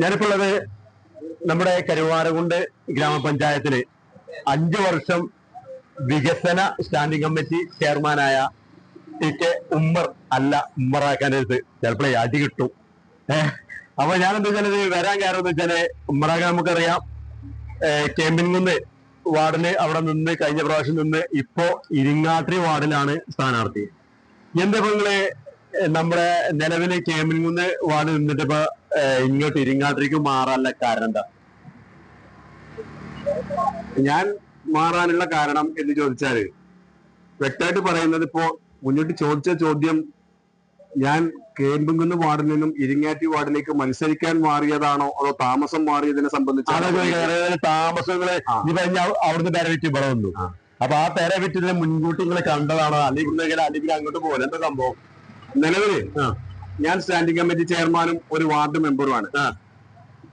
ഞാനിപ്പോ ഉള്ളത് നമ്മുടെ കരുവാരകുണ്ട് ഗ്രാമപഞ്ചായത്തിൽ അഞ്ചു വർഷം വികസന സ്റ്റാൻഡിംഗ് കമ്മിറ്റി ചെയർമാനായ ടി കെ ഉമ്മർ അല്ല ഉമ്മറാക്കാനത് ചിലപ്പോൾ അടി കിട്ടും. ഏഹ് അപ്പൊ ഞാൻ എന്താ വെച്ചാൽ വരാൻ കാരണം എന്ന് വെച്ചാൽ ഉമ്മറാക്കാൻ നമുക്കറിയാം. കേമ്പിൻകുന്ന് വാർഡിൽ അവിടെ നിന്ന് കഴിഞ്ഞ പ്രാവശ്യം നിന്ന് ഇപ്പോ ഇരിങ്ങാട്രി വാർഡിലാണ് സ്ഥാനാർത്ഥി. എന്താ നിങ്ങൾ? നമ്മുടെ നിലവിലെ കേമ്പിൻകുന്ന് വാർഡിൽ നിന്നിട്ട് ഇപ്പൊ ഏഹ് ഇങ്ങോട്ട് ഇരിങ്ങാട്ടിലേക്ക് മാറാനുള്ള കാരണം എന്താ? ഞാൻ മാറാനുള്ള കാരണം എന്ന് ചോദിച്ചാൽ വ്യക്തമായിട്ട് പറയുന്നത് ഇപ്പോ മുന്നോട്ട് ചോദിച്ച ചോദ്യം ഞാൻ കേമ്പുങ്കുന്ന് വാർഡിൽ നിന്നും ഇരിങ്ങാറ്റി വാർഡിലേക്ക് മത്സരിക്കാൻ മാറിയതാണോ അതോ താമസം മാറിയതിനെ സംബന്ധിച്ച് താമസങ്ങളെ അവിടുന്ന് വിറ്റ് ഇവിടെ വന്നു. അപ്പൊ ആ പേര വിറ്റിനെ മുൻകൂട്ടി നിങ്ങൾ കണ്ടതാണോ? അല്ലെങ്കിൽ അല്ലെങ്കിൽ അങ്ങോട്ട് പോലെ എന്താ സംഭവം? നിലവിൽ ആ. ഞാൻ സ്റ്റാൻഡിംഗ് കമ്മിറ്റി ചെയർമാനും ഒരു വാർഡ് മെമ്പറുമാണ്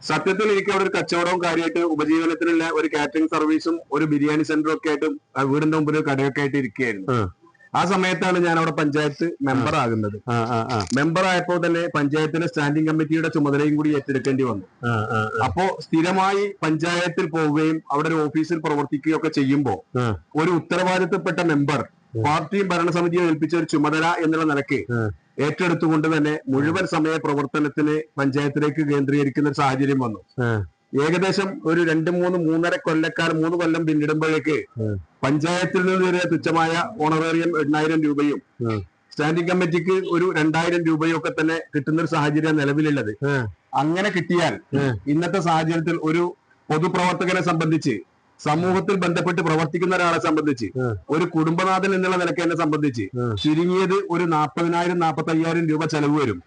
സത്യത്തിൽ എനിക്ക് അവിടെ ഒരു കച്ചവടവും കാര്യമായിട്ട് ഉപജീവനത്തിനുള്ള ഒരു കാറ്ററിംഗ് സർവീസും ഒരു ബിരിയാണി സെന്ററും ഒക്കെ ആയിട്ട് വീടിന്റെ മുമ്പിൽ കടയൊക്കെ ആയിട്ട് ഇരിക്കുകയായിരുന്നു. ആ. സമയത്താണ് ഞാൻ അവിടെ പഞ്ചായത്ത് മെമ്പർ ആകുന്നത്. മെമ്പർ ആയപ്പോൾ തന്നെ പഞ്ചായത്തിന്റെ സ്റ്റാൻഡിംഗ് കമ്മിറ്റിയുടെ ചുമതലയും കൂടി ഏറ്റെടുക്കേണ്ടി വന്നു. അപ്പോ സ്ഥിരമായി പഞ്ചായത്തിൽ പോവുകയും അവിടെ ഒരു ഓഫീസിൽ പ്രവർത്തിക്കുകയും ഒക്കെ ചെയ്യുമ്പോൾ ഒരു ഉത്തരവാദിത്തപ്പെട്ട മെമ്പർ പാർട്ടിയും ഭരണസമിതിയും ഏൽപ്പിച്ച ഒരു ചുമതല എന്നുള്ള നിലയ്ക്ക്. ഏറ്റെടുത്തുകൊണ്ട് തന്നെ മുഴുവൻ സമയ പ്രവർത്തനത്തിന് പഞ്ചായത്തിലേക്ക് കേന്ദ്രീകരിക്കുന്ന ഒരു സാഹചര്യം വന്നു. ഏകദേശം ഒരു രണ്ട് മൂന്ന് മൂന്നര കൊല്ലക്കാലം മൂന്ന് കൊല്ലം പിന്നിടുമ്പോഴേക്ക് പഞ്ചായത്തിൽ നിന്ന് വരെ തുച്ഛമായ ഓണറേറിയം എണ്ണായിരം രൂപയും. സ്റ്റാൻഡിംഗ് കമ്മിറ്റിക്ക് ഒരു രണ്ടായിരം രൂപയും ഒക്കെ തന്നെ കിട്ടുന്ന ഒരു സാഹചര്യം നിലവിലുള്ളത് അങ്ങനെ കിട്ടിയാൽ ഇന്നത്തെ സാഹചര്യത്തിൽ ഒരു പൊതുപ്രവർത്തകനെ സംബന്ധിച്ച് സമൂഹത്തിൽ ബന്ധപ്പെട്ട് പ്രവർത്തിക്കുന്ന ഒരാളെ സംബന്ധിച്ച് ഒരു കുടുംബനാഥൻ എന്നുള്ള നിലയ്ക്ക് എന്നെ സംബന്ധിച്ച് ചുരുങ്ങിയത് ഒരു നാൽപ്പതിനായിരം നാൽപ്പത്തി അയ്യായിരം രൂപ ചെലവ് വരും.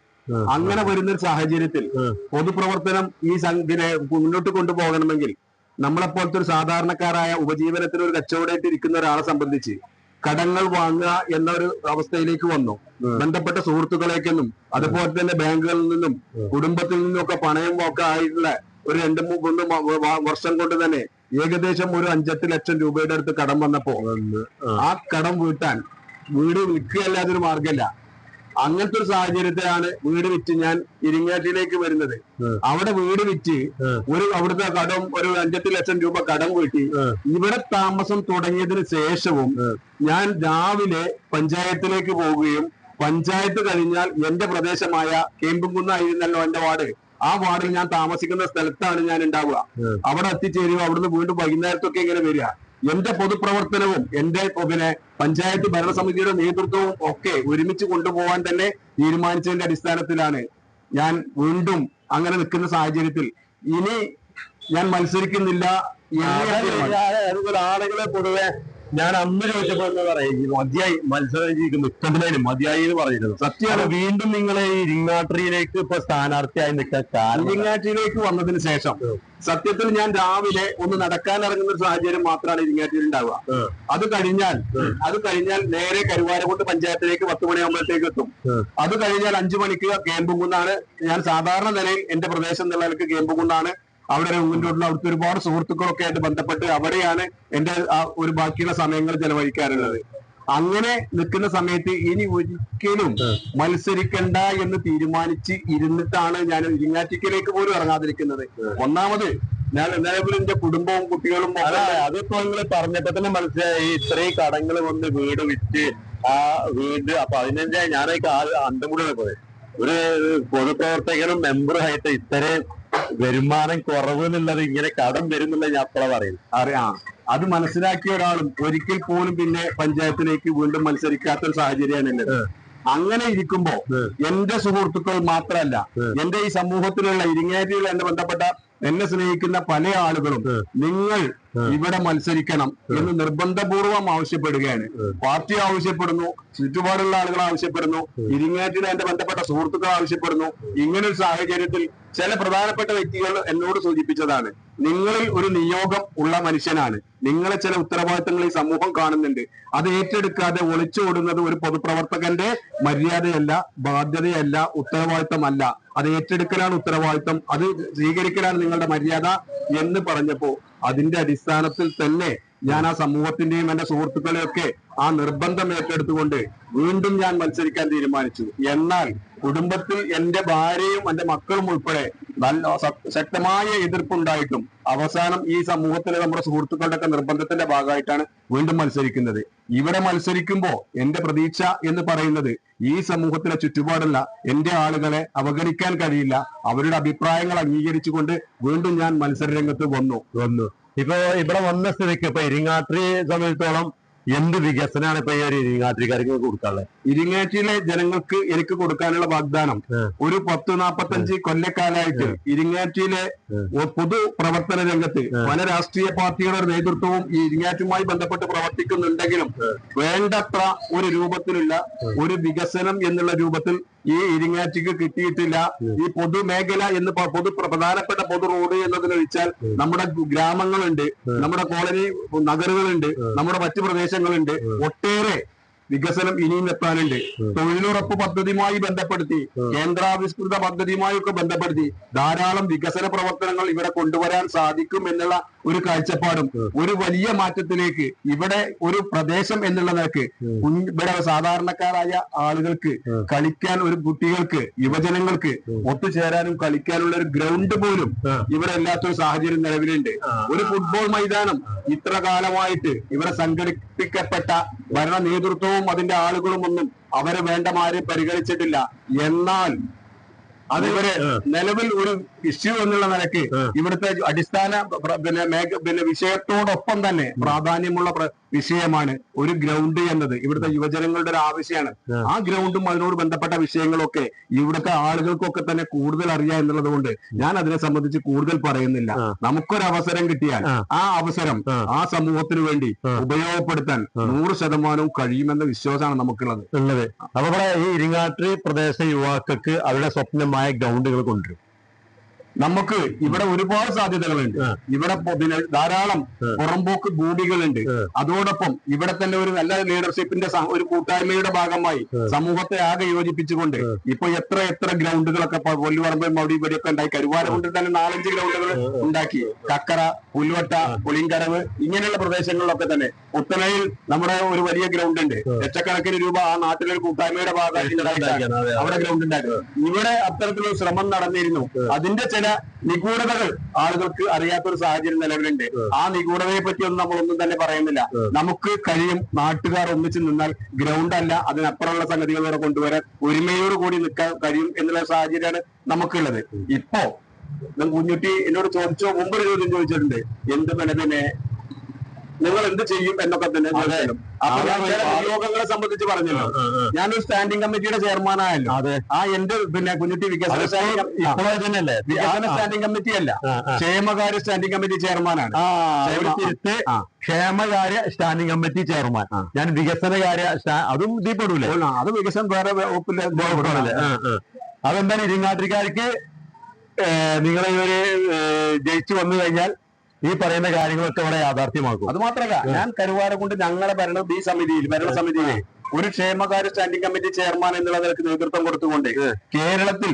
അങ്ങനെ വരുന്ന ഒരു സാഹചര്യത്തിൽ പൊതുപ്രവർത്തനം ഈ സംഘിനെ ഇതിനെ മുന്നോട്ട് കൊണ്ടുപോകണമെങ്കിൽ നമ്മളെപ്പോലത്തെ ഒരു സാധാരണക്കാരായ ഉപജീവനത്തിന് ഒരു കച്ചവടമായിട്ട് ഇരിക്കുന്ന ഒരാളെ സംബന്ധിച്ച് കടങ്ങൾ വാങ്ങുക എന്ന ഒരു അവസ്ഥയിലേക്ക് വന്നു. ബന്ധപ്പെട്ട സുഹൃത്തുക്കളേക്കെന്നും അതുപോലെ തന്നെ ബാങ്കുകളിൽ നിന്നും കുടുംബത്തിൽ നിന്നും ഒക്കെ പണയം ഒക്കെ ആയിട്ടുള്ള ഒരു രണ്ട് മൂന്ന് വർഷം കൊണ്ട് തന്നെ ഏകദേശം ഒരു അഞ്ചെട്ട് ലക്ഷം രൂപയുടെ അടുത്ത് കടം വന്നപ്പോ ആ. കടം വീട്ടാൻ വീട് വിൽക്കുകയല്ലാതെ ഒരു മാർഗമല്ല അങ്ങനത്തെ ഒരു സാഹചര്യത്തിലാണ് വീട് വിറ്റ് ഞാൻ ഇരിങ്ങാട്ടിലേക്ക് വരുന്നത്. അവിടെ വീട് വിറ്റ് ഒരു അവിടുത്തെ കടം ഒരു അഞ്ചെട്ട് ലക്ഷം രൂപ കടം വീട്ടി. ഇവിടെ താമസം തുടങ്ങിയതിന് ശേഷവും ഞാൻ രാവിലെ പഞ്ചായത്തിലേക്ക് പോവുകയും പഞ്ചായത്ത് കഴിഞ്ഞാൽ എന്റെ പ്രദേശമായ കേമ്പുംകുന്നായിരുന്നല്ലോ എന്റെ വാർഡ്. ആ വാർഡിൽ ഞാൻ താമസിക്കുന്ന സ്ഥലത്താണ് ഞാൻ ഉണ്ടാവുക. അവിടെ എത്തിച്ചേരുക അവിടുന്ന് വീണ്ടും വൈകുന്നേരത്തൊക്കെ ഇങ്ങനെ വരിക. എന്റെ പൊതുപ്രവർത്തനവും എന്റെ പിന്നെ പഞ്ചായത്ത് ഭരണസമിതിയുടെ നേതൃത്വവും ഒക്കെ ഒരുമിച്ച് കൊണ്ടുപോകാൻ തന്നെ തീരുമാനിച്ചതിന്റെ അടിസ്ഥാനത്തിലാണ് ഞാൻ വീണ്ടും അങ്ങനെ നിൽക്കുന്ന സാഹചര്യത്തിൽ. ഇനി ഞാൻ മത്സരിക്കുന്നില്ല. ആളുകളെ പൊതുവെ ഞാൻ അന്ന് ചോദിച്ചപ്പോ എന്താ പറയാ ഈ മതിയായി മത്സരം നിൽക്കുന്നതിന് മതിയായി എന്ന് പറഞ്ഞിരുന്നു. സത്യമാണ് വീണ്ടും നിങ്ങളെ ഈ ഇരിങ്ങാട്ടിയിലേക്ക് ഇപ്പൊ സ്ഥാനാർത്ഥിയായി നിൽക്കാൻ കാരണം ഇരിങ്ങാറ്റിലേക്ക് വന്നതിന് ശേഷം സത്യത്തിൽ ഞാൻ രാവിലെ ഒന്ന് നടക്കാൻ ഇറങ്ങുന്ന ഒരു സാഹചര്യം മാത്രമാണ് ഇരിങ്ങാറ്റിൽ ഉണ്ടാവുക. അത് കഴിഞ്ഞാൽ അത് കഴിഞ്ഞാൽ നേരെ കരുവാരക്കോട്ട് പഞ്ചായത്തിലേക്ക് പത്ത് മണിയാകുമ്പോഴത്തേക്ക് എത്തും. അത് കഴിഞ്ഞാൽ അഞ്ചു മണിക്ക് കേമ്പുകുന്നാണ്. ഞാൻ സാധാരണ നിലയിൽ എന്റെ പ്രദേശം എന്നുള്ള കേമ്പുകുന്നാണ്. അവിടെ റൂമിന്റെ അവിടുത്തെ ഒരുപാട് സുഹൃത്തുക്കളൊക്കെ ആയിട്ട് ബന്ധപ്പെട്ട് അവിടെയാണ് എന്റെ ആ ഒരു ബാക്കിയുള്ള സമയങ്ങൾ ചെലവഴിക്കാറുള്ളത്. അങ്ങനെ നിൽക്കുന്ന സമയത്ത് ഇനി ഒരിക്കലും മത്സരിക്കണ്ട എന്ന് തീരുമാനിച്ച് ഇരുന്നിട്ടാണ് ഞാൻ ഇരിങ്ങാറ്റിക്കലേക്ക് പോലും ഇറങ്ങാതിരിക്കുന്നത്. ഒന്നാമത് ഞാൻ എന്തായാലും എന്റെ കുടുംബവും കുട്ടികളും അതിപ്പോ നിങ്ങൾ പറഞ്ഞപ്പോ തന്നെ മനസ്സിലായി. ഇത്രയും കടങ്ങൾ വന്ന് വീട് വിറ്റ് ആ വീട് അപ്പൊ അതിനെന്റെ ഞാനൊക്കെ അന്തം കൂടെ പോയത്? ഒരു പൊതുപ്രവർത്തകനും മെമ്പറുമായിട്ട് ഇത്രയും വരുമാനം കുറവ് എന്നുള്ളത് ഇങ്ങനെ കടം വരുന്നുള്ള ഞാൻ അപ്പള പറയും അറിയാം അത് മനസ്സിലാക്കിയ ഒരാളും ഒരിക്കൽ പോലും പിന്നെ പഞ്ചായത്തിലേക്ക് വീണ്ടും മത്സരിക്കാത്ത ഒരു സാഹചര്യമാണ് ഉള്ളത് അങ്ങനെ ഇരിക്കുമ്പോ. എന്റെ സുഹൃത്തുക്കൾ മാത്രമല്ല. എന്റെ ഈ സമൂഹത്തിലുള്ള ഇരിങ്ങാറ്റിയിൽ എന്നെ ബന്ധപ്പെട്ട എന്നെ സ്നേഹിക്കുന്ന പല ആളുകളും നിങ്ങൾ ഇവിടെ മത്സരിക്കണം എന്ന് നിർബന്ധപൂർവം ആവശ്യപ്പെടുകയാണ്. പാർട്ടി ആവശ്യപ്പെടുന്നു ചുറ്റുപാടുള്ള ആളുകൾ ആവശ്യപ്പെടുന്നു ഇരിങ്ങാറ്റിന് എന്റെ ബന്ധപ്പെട്ട സുഹൃത്തുക്കൾ ആവശ്യപ്പെടുന്നു. ഇങ്ങനെ ഒരു സാഹചര്യത്തിൽ ചില പ്രധാനപ്പെട്ട വ്യക്തികൾ എന്നോട് സൂചിപ്പിച്ചതാണ് നിങ്ങളിൽ ഒരു നിയോഗം ഉള്ള മനുഷ്യനാണ്. നിങ്ങളെ ചില ഉത്തരവാദിത്തങ്ങൾ ഈ സമൂഹം കാണുന്നുണ്ട്. അത് ഏറ്റെടുക്കാതെ ഒളിച്ചോടുന്നത് ഒരു പൊതുപ്രവർത്തകന്റെ മര്യാദയല്ല ബാധ്യതയല്ല ഉത്തരവാദിത്തമല്ല. അത് ഏറ്റെടുക്കലാണ് ഉത്തരവാദിത്തം അത് സ്വീകരിക്കലാണ് നിങ്ങളുടെ മര്യാദ എന്ന് പറഞ്ഞപ്പോ അതിന്റെ അടിസ്ഥാനത്തിൽ തന്നെ ഞാൻ ആ സമൂഹത്തിന്റെയും എന്റെ സുഹൃത്തുക്കളെയും ഒക്കെ ആ നിർബന്ധം ഏറ്റെടുത്തുകൊണ്ട് വീണ്ടും ഞാൻ മത്സരിക്കാൻ തീരുമാനിച്ചു. എന്നാൽ കുടുംബത്തിൽ എന്റെ ഭാര്യയും എന്റെ മക്കളും ഉൾപ്പെടെ നല്ല ശക്തമായ എതിർപ്പുണ്ടായിട്ടും അവസാനം ഈ സമൂഹത്തിലെ നമ്മുടെ സുഹൃത്തുക്കളുടെ ഒക്കെ നിർബന്ധത്തിന്റെ ഭാഗമായിട്ടാണ് വീണ്ടും മത്സരിക്കുന്നത്. ഇവിടെ മത്സരിക്കുമ്പോ എന്റെ പ്രതീക്ഷ എന്ന് പറയുന്നത് ഈ സമൂഹത്തിലെ ചുറ്റുപാടുള്ള എന്റെ ആളുകളെ അവഗണിക്കാൻ കഴിയില്ല. അവരുടെ അഭിപ്രായങ്ങൾ അംഗീകരിച്ചുകൊണ്ട് വീണ്ടും ഞാൻ മത്സര രംഗത്ത് വന്നു. വന്നു. ഇപ്പൊ ഇവിടെ വന്ന സ്ഥിതിക്ക് ഇപ്പൊ ഇരിങ്ങാത്രി സംബന്ധിച്ചോളം എന്ത് വികസനമാണ് ഇപ്പൊ ഈ ഒരു ഇരിങ്ങാത്രിക്കാർക്ക് കൊടുക്കാനുള്ളത്? ഇരിങ്ങാറ്റിയിലെ ജനങ്ങൾക്ക് എനിക്ക് കൊടുക്കാനുള്ള വാഗ്ദാനം ഒരു പത്ത് നാപ്പത്തഞ്ച് കൊല്ലക്കാലായിട്ട് ഇരിങ്ങാറ്റിയിലെ പൊതു പ്രവർത്തന രംഗത്ത് പല രാഷ്ട്രീയ പാർട്ടികളുടെ നേതൃത്വവും ഈ ഇരിങ്ങാറ്റുമായി ബന്ധപ്പെട്ട് പ്രവർത്തിക്കുന്നുണ്ടെങ്കിലും വേണ്ടത്ര ഒരു രൂപത്തിലുള്ള ഒരു വികസനം എന്നുള്ള രൂപത്തിൽ ഈ ഇരിങ്ങാറ്റിക്ക് കിട്ടിയിട്ടില്ല. ഈ പൊതുമേഖല എന്ന് പൊതു പ്രധാനപ്പെട്ട പൊതു റോഡ് എന്നതിനൊഴിച്ചാൽ നമ്മുടെ ഗ്രാമങ്ങളുണ്ട് നമ്മുടെ കോളനി നഗറുകളുണ്ട് നമ്മുടെ മറ്റു പ്രദേശങ്ങളുണ്ട്. ഒട്ടേറെ വികസനം ഇനിയും എത്താനുണ്ട് തൊഴിലുറപ്പ് പദ്ധതിയുമായി ബന്ധപ്പെടുത്തി കേന്ദ്രാവിഷ്കൃത പദ്ധതിയുമായി ഒക്കെ ബന്ധപ്പെടുത്തി ധാരാളം വികസന പ്രവർത്തനങ്ങൾ ഇവിടെ കൊണ്ടുവരാൻ സാധിക്കും എന്നുള്ള ഒരു കാഴ്ചപ്പാടും ഒരു വലിയ മാറ്റത്തിലേക്ക് ഇവിടെ ഒരു പ്രദേശം എന്നുള്ള നിലയ്ക്ക് ഇവിടെ സാധാരണക്കാരായ ആളുകൾക്ക് കളിക്കാൻ ഒരു കുട്ടികൾക്ക് യുവജനങ്ങൾക്ക് ഒത്തുചേരാനും കളിക്കാനുള്ള ഒരു ഗ്രൗണ്ട് പോലും ഇവിടെ ഇല്ലാത്തൊരു സാഹചര്യം നിലവിലുണ്ട്. ഒരു ഫുട്ബോൾ മൈതാനം ഇത്ര കാലമായിട്ട് ഇവിടെ സംഘടിപ്പിക്കപ്പെട്ട ഭരണ നേതൃത്വവും അതിന്റെ ആളുകളും ഒന്നും അവരെ വേണ്ടമാരെ പരിഗണിച്ചിട്ടില്ല. എന്നാൽ അതിവരെ നിലവിൽ ഒരു ഇഷ്യൂ എന്നുള്ള നിലയ്ക്ക് ഇവിടുത്തെ അടിസ്ഥാന പിന്നെ മേഖ- പിന്നെ വിഷയത്തോടൊപ്പം തന്നെ പ്രാധാന്യമുള്ള വിഷയമാണ് ഒരു ഗ്രൗണ്ട് എന്നത്. ഇവിടുത്തെ യുവജനങ്ങളുടെ ഒരു ആവശ്യമാണ്. ആ. ഗ്രൗണ്ടും അതിനോട് ബന്ധപ്പെട്ട വിഷയങ്ങളൊക്കെ ഇവിടുത്തെ ആളുകൾക്കൊക്കെ തന്നെ കൂടുതൽ അറിയാം എന്നുള്ളത് കൊണ്ട് ഞാൻ അതിനെ സംബന്ധിച്ച് കൂടുതൽ പറയുന്നില്ല. നമുക്കൊരു അവസരം കിട്ടിയാൽ ആ. അവസരം ആ. സമൂഹത്തിന് വേണ്ടി ഉപയോഗപ്പെടുത്താൻ നൂറ് ശതമാനവും കഴിയുമെന്ന വിശ്വാസമാണ് നമുക്കുള്ളത്. അപ്പൊ ഈ ഇരിങ്ങാട്ടി പ്രദേശ യുവാക്കൾക്ക് അവരുടെ സ്വപ്നമായ ഗ്രൗണ്ടുകൾ കൊണ്ടുവരും. നമുക്ക് ഇവിടെ ഒരുപാട് സാധ്യതകളുണ്ട്. ഇവിടെ പിന്നെ ധാരാളം പുറമ്പോക്ക് ഭൂമികളുണ്ട്. അതോടൊപ്പം ഇവിടെ തന്നെ ഒരു നല്ല ലീഡർഷിപ്പിന്റെ ഒരു കൂട്ടായ്മയുടെ ഭാഗമായി സമൂഹത്തെ ആകെ യോജിപ്പിച്ചുകൊണ്ട് ഇപ്പൊ എത്ര എത്ര ഗ്രൗണ്ടുകളൊക്കെ പുല്ലുപറമ്പ് അവിടെ ഇവിടെയൊക്കെ ഉണ്ടായി. കരുവാരമുണ്ടിൽ തന്നെ നാലഞ്ച് ഗ്രൗണ്ടുകൾ ഉണ്ടാക്കി. കക്കറ പുൽവട്ട പുളിങ്കരവ് ഇങ്ങനെയുള്ള പ്രദേശങ്ങളിലൊക്കെ തന്നെ ഒത്തനയിൽ നമ്മുടെ ഒരു വലിയ ഗ്രൗണ്ട് ഉണ്ട് ലക്ഷക്കണക്കിന് രൂപ ആ നാട്ടിലൊരു കൂട്ടായ്മയുടെ ഭാഗമായിട്ട്. അവിടെ ഗ്രൗണ്ട് ഉണ്ടായിരുന്നു ഇവിടെ അത്തരത്തിലൊരു ശ്രമം നടന്നിരുന്നു. അതിന്റെ ചില നിഗൂഢതകൾ ആളുകൾക്ക് അറിയാത്ത ഒരു സാഹചര്യം നിലവിലുണ്ട്. ആ നിഗൂഢതയെ പറ്റി ഒന്നും നമ്മളൊന്നും തന്നെ പറയുന്നില്ല. നമുക്ക് കഴിയും. നാട്ടുകാർ ഒന്നിച്ചു നിന്നാൽ ഗ്രൗണ്ട് അല്ല അതിനപ്പുറമുള്ള സംഗതികൾ വരെ കൊണ്ടുവരാൻ ഒരുമയോട് കൂടി നിൽക്കാൻ കഴിയും എന്നുള്ള സാഹചര്യമാണ് നമുക്കുള്ളത്. ഇപ്പോ കുഞ്ഞുട്ടി എന്നോട് ചോദിച്ചോ മുമ്പ് ഒരു ചോദ്യം ചോദിച്ചിട്ടുണ്ട്. എന്ത് പിന്നെ നിങ്ങൾ എന്ത് ചെയ്യും എന്നൊക്കെ തന്നെ അപ്പൊ ഞാൻ ചില നിയോഗങ്ങളെ സംബന്ധിച്ച് പറഞ്ഞല്ലോ. ഞാനൊരു സ്റ്റാൻഡിംഗ് കമ്മിറ്റിയുടെ ചെയർമാൻ ആയല്ലോ. അതെ. ആ എന്റെ പിന്നെ കുഞ്ഞുട്ടി വികസന തന്നെയല്ലേ വികസന സ്റ്റാൻഡിംഗ് കമ്മിറ്റി അല്ല. ക്ഷേമകാര്യ സ്റ്റാൻഡിംഗ് കമ്മിറ്റി ചെയർമാനാണ്. ക്ഷേമകാര്യ സ്റ്റാൻഡിംഗ് കമ്മിറ്റി ചെയർമാൻ ഞാൻ വികസനകാര്യ അതും ഇതിൽ പെടൂലേ? അത് വികസനം വേറെ വകുപ്പിലെ. അതെന്താണ് ഇരിങ്ങാട്ടിക്കാർക്ക് നിങ്ങളെ ഒരു ജയിച്ചു വന്നു കഴിഞ്ഞാൽ ഈ പറയുന്ന കാര്യങ്ങളൊക്കെ ഇവിടെ യാഥാർത്ഥ്യമാക്കും. അത് മാത്രമല്ല ഞാൻ കൊണ്ട് ഞങ്ങളെ ഭരണ ഈ സമിതിയിൽ ഭരണസമിതിയിൽ ഒരു ക്ഷേമകാര്യ സ്റ്റാൻഡിംഗ് കമ്മിറ്റി ചെയർമാൻ എന്നുള്ള നിലയ്ക്ക് നേതൃത്വം കൊടുത്തുകൊണ്ട് കേരളത്തിൽ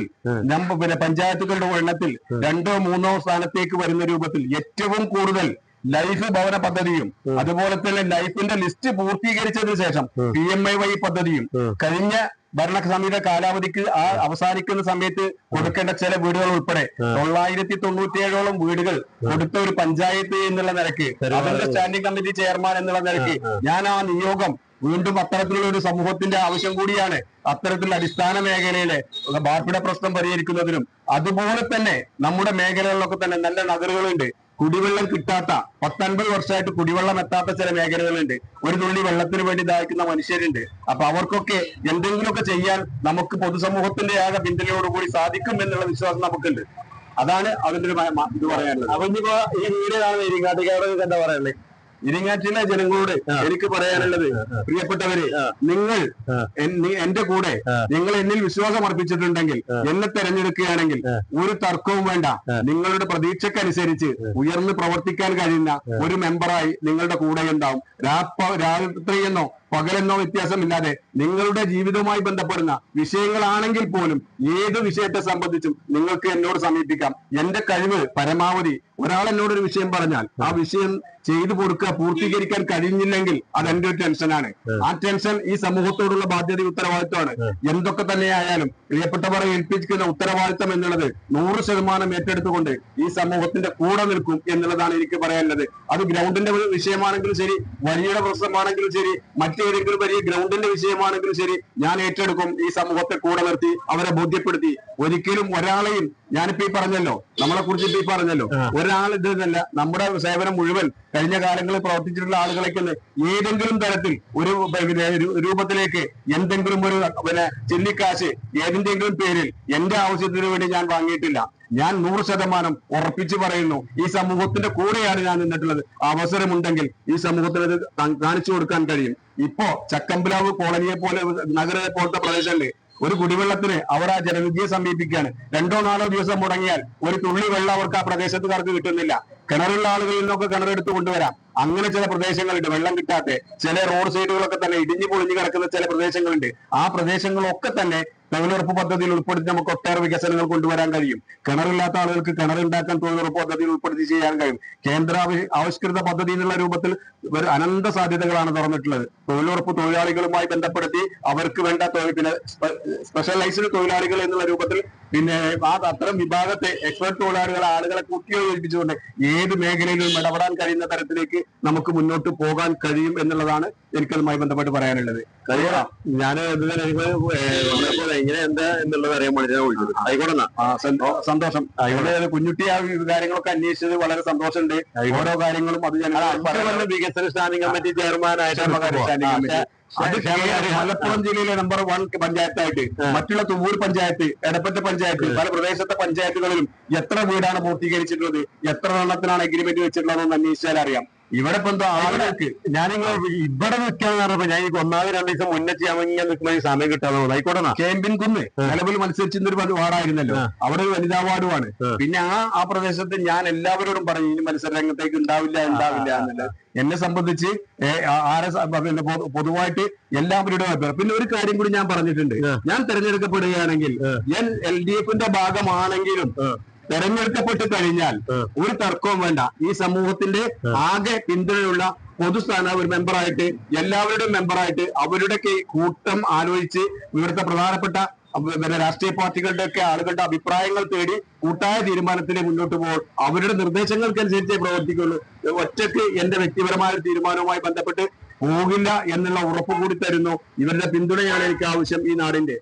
പിന്നെ പഞ്ചായത്തുകളുടെ എണ്ണത്തിൽ രണ്ടോ മൂന്നോ സ്ഥാനത്തേക്ക് വരുന്ന രൂപത്തിൽ ഏറ്റവും കൂടുതൽ ലൈഫ് ഭവന പദ്ധതിയും അതുപോലെ തന്നെ ലൈഫിന്റെ ലിസ്റ്റ് പൂർത്തീകരിച്ചതിന് ശേഷം പി എം ഐ വൈ പദ്ധതിയും കഴിഞ്ഞ ഭരണസമിതിയുടെ കാലാവധിക്ക് ആ അവസാനിക്കുന്ന സമയത്ത് കൊടുക്കേണ്ട ചില വീടുകൾ ഉൾപ്പെടെ തൊള്ളായിരത്തി തൊണ്ണൂറ്റിയേഴോളം വീടുകൾ കൊടുത്ത ഒരു പഞ്ചായത്ത് എന്നുള്ള നിലയ്ക്ക് അതിന്റെ സ്റ്റാൻഡിംഗ് കമ്മിറ്റി ചെയർമാൻ എന്നുള്ള നിലയ്ക്ക് ഞാൻ ആ നിയോഗം വീണ്ടും അത്തരത്തിലുള്ള ഒരു സമൂഹത്തിന്റെ ആവശ്യം കൂടിയാണ് അത്തരത്തിലുള്ള അടിസ്ഥാന മേഖലയിലെ ബാർപ്പിട പ്രശ്നം പരിഹരിക്കുന്നതിനും അതുപോലെ തന്നെ നമ്മുടെ മേഖലകളിലൊക്കെ തന്നെ നല്ല നഗറുകളുണ്ട്. കുടിവെള്ളം കിട്ടാത്ത പത്തൊൻപത് വർഷമായിട്ട് കുടിവെള്ളം എത്താത്ത ചില മേഖലകളുണ്ട്. ഒരു തുള്ളി വെള്ളത്തിന് വേണ്ടി ദാഹിക്കുന്ന മനുഷ്യരുണ്ട്. അപ്പൊ അവർക്കൊക്കെ എന്തെങ്കിലുമൊക്കെ ചെയ്യാൻ നമുക്ക് പൊതുസമൂഹത്തിന്റെ ആകെ പിന്തുണയോടുകൂടി സാധിക്കും എന്നുള്ള വിശ്വാസം നമുക്കുണ്ട്. അതാണ് അതിന്റെ ഒരു ഇത് പറയാനുള്ളത്. അപ്പൊ ഇനിയിപ്പോ ഈ വീട് കാണുന്ന ഇരിങ്ങാട്ടിക്കാരോട് എന്താ പറയുന്നത് ഇരിങ്ങാറ്റിലെ ജനങ്ങളോട് എനിക്ക് പറയാനുള്ളത് പ്രിയപ്പെട്ടവരെ നിങ്ങൾ എന്റെ കൂടെ നിങ്ങൾ എന്നിൽ വിശ്വാസം അർപ്പിച്ചിട്ടുണ്ടെങ്കിൽ എന്നെ തെരഞ്ഞെടുക്കുകയാണെങ്കിൽ ഒരു തർക്കവും വേണ്ട. നിങ്ങളുടെ പ്രതീക്ഷക്കനുസരിച്ച് ഉയർന്ന് പ്രവർത്തിക്കാൻ കഴിയുന്ന ഒരു മെമ്പറായി നിങ്ങളുടെ കൂടെ ഉണ്ടാവും. രാപ്പ രാത്രി എന്നോ പകലെന്നോ വ്യത്യാസമില്ലാതെ നിങ്ങളുടെ ജീവിതവുമായി ബന്ധപ്പെടുന്ന വിഷയങ്ങളാണെങ്കിൽ പോലും ഏത് വിഷയത്തെ സംബന്ധിച്ചും നിങ്ങൾക്ക് എന്നോട് സമീപിക്കാം. എന്റെ കഴിവ് പരമാവധി. ഒരാൾ എന്നോട് ഒരു വിഷയം പറഞ്ഞാൽ ആ വിഷയം ചെയ്തു കൊടുക്കുക പൂർത്തീകരിക്കാൻ കഴിഞ്ഞില്ലെങ്കിൽ അത് എന്റെ ഒരു ടെൻഷനാണ് ആ. ടെൻഷൻ ഈ സമൂഹത്തോടുള്ള ബാധ്യത ഉത്തരവാദിത്വമാണ്. എന്തൊക്കെ തന്നെയായാലും പ്രിയപ്പെട്ടവരെ ഏൽപ്പിക്കുന്ന ഉത്തരവാദിത്തം എന്നുള്ളത് നൂറ് ശതമാനം ഏറ്റെടുത്തുകൊണ്ട് ഈ സമൂഹത്തിന്റെ കൂടെ നിൽക്കും എന്നുള്ളതാണ് എനിക്ക് പറയാനുള്ളത്. അത് ഗ്രൗണ്ടിന്റെ ഒരു വിഷയമാണെങ്കിലും ശരി വഴിയുടെ പ്രശ്നമാണെങ്കിലും ശരി മറ്റേതെങ്കിലും വലിയ ഗ്രൗണ്ടിന്റെ വിഷയമാണെങ്കിലും ശരി ഞാൻ ഏറ്റെടുക്കും ഈ സമൂഹത്തെ കൂടെ നിർത്തി അവരെ ബോധ്യപ്പെടുത്തി. ഒരിക്കലും ഒരാളെയും ഞാനിപ്പോ ഈ പറഞ്ഞല്ലോ നമ്മളെ കുറിച്ച് ഇപ്പൊ ഈ പറഞ്ഞല്ലോ ഒരാൾ ഇതല്ല നമ്മുടെ സേവനം മുഴുവൻ കഴിഞ്ഞ കാലങ്ങളിൽ പ്രവർത്തിച്ചിട്ടുള്ള ആളുകളൊക്കെ ഏതെങ്കിലും തരത്തിൽ ഒരു രൂപത്തിലേക്ക് എന്തെങ്കിലും ഒരു പിന്നെ ചെല്ലിക്കാശ് ഏതിന്റെങ്കിലും പേരിൽ എന്റെ ആവശ്യത്തിന് വേണ്ടി ഞാൻ വാങ്ങിയിട്ടില്ല. ഞാൻ നൂറ് ശതമാനം ഉറപ്പിച്ചു പറയുന്നു ഈ സമൂഹത്തിന്റെ കൂടെയാണ് ഞാൻ നിന്നിട്ടുള്ളത്. അവസരമുണ്ടെങ്കിൽ ഈ സമൂഹത്തിന് അത് കാണിച്ചു കൊടുക്കാൻ കഴിയും. ഇപ്പോ ചക്കമ്പലാവ് കോളനിയെ പോലെ നഗരത്തെ പോലത്തെ പ്രദേശങ്ങളിൽ ഒരു കുടിവെള്ളത്തിന് അവർ ആ ജനവിധിയെ സമീപിക്കുകയാണ്. രണ്ടോ നാലോ ദിവസം മുടങ്ങിയാൽ ഒരു തുള്ളി വെള്ളം അവർക്ക് ആ പ്രദേശത്തുകാർക്ക് കിട്ടുന്നില്ല. കിണറുള്ള ആളുകളിൽ നിന്നൊക്കെ കിണറെടുത്ത് കൊണ്ടുവരാം. അങ്ങനെ ചില പ്രദേശങ്ങളുണ്ട് വെള്ളം കിട്ടാത്ത. ചില റോഡ് സൈഡുകളൊക്കെ തന്നെ ഇടിഞ്ഞു പൊളിഞ്ഞു കിടക്കുന്ന ചില പ്രദേശങ്ങളുണ്ട്. ആ പ്രദേശങ്ങളൊക്കെ തന്നെ തൊഴിലുറപ്പ് പദ്ധതിയിൽ ഉൾപ്പെടുത്തി നമുക്ക് ഒട്ടേറെ വികസനങ്ങൾ കൊണ്ടുവരാൻ കഴിയും. കിണറില്ലാത്ത ആളുകൾക്ക് കിണറുണ്ടാക്കാൻ തൊഴിലുറപ്പ് പദ്ധതിയിൽ ഉൾപ്പെടുത്തി ചെയ്യാൻ കഴിയും. കേന്ദ്ര ആവിഷ്കൃത പദ്ധതി എന്നുള്ള രൂപത്തിൽ അനന്ത സാധ്യതകളാണ് തുറന്നിട്ടുള്ളത്. തൊഴിലുറപ്പ് തൊഴിലാളികളുമായി ബന്ധപ്പെടുത്തി അവർക്ക് വേണ്ട പിന്നെ സ്പെഷ്യലൈസ്ഡ് തൊഴിലാളികൾ എന്നുള്ള രൂപത്തിൽ പിന്നെ ആ അത്തരം വിഭാഗത്തെ എക്സ്പെർട്ട് തൊഴിലാളികളെ ആളുകളെ കൂട്ടിയോജിപ്പിച്ചുകൊണ്ട് ഏത് മേഖലയിലും ഇടപെടാൻ കഴിയുന്ന തരത്തിലേക്ക് നമുക്ക് മുന്നോട്ട് പോകാൻ കഴിയും എന്നുള്ളതാണ് എനിക്കതുമായി ബന്ധപ്പെട്ട് പറയാനുള്ളത്. ഞാൻ എന്താ എന്നുള്ളത് അറിയാൻ വേണ്ടി വിളിച്ചത്. ആയിക്കോട്ടെ സന്തോഷം. ഇവിടെ കുഞ്ഞുട്ടി ആ കാര്യങ്ങളൊക്കെ അന്വേഷിച്ചത് വളരെ സന്തോഷമുണ്ട്. ഓരോ കാര്യങ്ങളും അത് കൊല്ലം വികസന സ്റ്റാൻഡിംഗ് കമ്മിറ്റി ചെയർമാനായിട്ട് കേരള- മലപ്പുറം ജില്ലയിലെ നമ്പർ വൺ പഞ്ചായത്തായിട്ട് മറ്റുള്ള തുമ്പൂർ പഞ്ചായത്ത് എടപ്പറ്റ പഞ്ചായത്ത് പല പ്രദേശത്തെ പഞ്ചായത്തുകളിലും എത്ര വീടാണ് പൂർത്തീകരിച്ചിട്ടുള്ളത്? എത്ര എണ്ണത്തിനാണ് എഗ്രിമെന്റ് വെച്ചിട്ടുള്ളതെന്ന് അന്വേഷിച്ചാൽ അറിയാം ഇവിടെ ഇപ്പൊ എന്തോ ആളുകൾക്ക് ഞാനിങ്ങനെ ഇവിടെ നിൽക്കാന്ന് പറഞ്ഞപ്പോ ഞാൻ ഈ ഒന്നാമത് രണ്ടു ദിവസം മുന്നേ ചെയ്യാൻ ഞാൻ നിൽക്കുമ്പോൾ സമയം കിട്ടാതെ. ആയിക്കോട്ടെ ചേമ്പിൻ കുന്ന് നിലവിൽ മത്സരിച്ചിരുന്ന ഒരു വാർഡായിരുന്നല്ലോ. അവിടെ ഒരു വനിതാ വാർഡുമാണ്. പിന്നെ ആ ആ പ്രദേശത്ത് ഞാൻ എല്ലാവരോടും പറഞ്ഞു ഇനി മത്സര രംഗത്തേക്ക് ഉണ്ടാവില്ല ഉണ്ടാവില്ല എന്നുള്ളത്. എന്നെ സംബന്ധിച്ച് ആരെ പൊതുവായിട്ട് എല്ലാവരുടെ അഭിപ്രായം. പിന്നെ ഒരു കാര്യം കൂടി ഞാൻ പറഞ്ഞിട്ടുണ്ട്. ഞാൻ തെരഞ്ഞെടുക്കപ്പെടുകയാണെങ്കിൽ ഞാൻ എൽ ഡി എഫിന്റെ ഭാഗമാണെങ്കിലും. തെരഞ്ഞെടുക്കപ്പെട്ട് കഴിഞ്ഞാൽ ഒരു തർക്കവും വേണ്ട. ഈ സമൂഹത്തിന്റെ ആകെ പിന്തുണയുള്ള പൊതുസ്ഥാന ഒരു മെമ്പറായിട്ട് എല്ലാവരുടെയും മെമ്പറായിട്ട് അവരുടെ കൂട്ടം ആലോചിച്ച് ഇവിടുത്തെ പ്രധാനപ്പെട്ട പിന്നെ രാഷ്ട്രീയ പാർട്ടികളുടെ ഒക്കെ ആളുകളുടെ അഭിപ്രായങ്ങൾ തേടി കൂട്ടായ തീരുമാനത്തിന് മുന്നോട്ട് പോകും അവരുടെ നിർദ്ദേശങ്ങൾക്കനുസരിച്ചേ പ്രവർത്തിക്കുള്ളൂ. ഒറ്റയ്ക്ക് എന്റെ വ്യക്തിപരമായ ഒരു തീരുമാനവുമായി ബന്ധപ്പെട്ട് പോകില്ല എന്നുള്ള ഉറപ്പ് കൂടി തരുന്നു. ഇവരുടെ പിന്തുണയാണ് എനിക്ക് ആവശ്യം ഈ നാടിന്റെ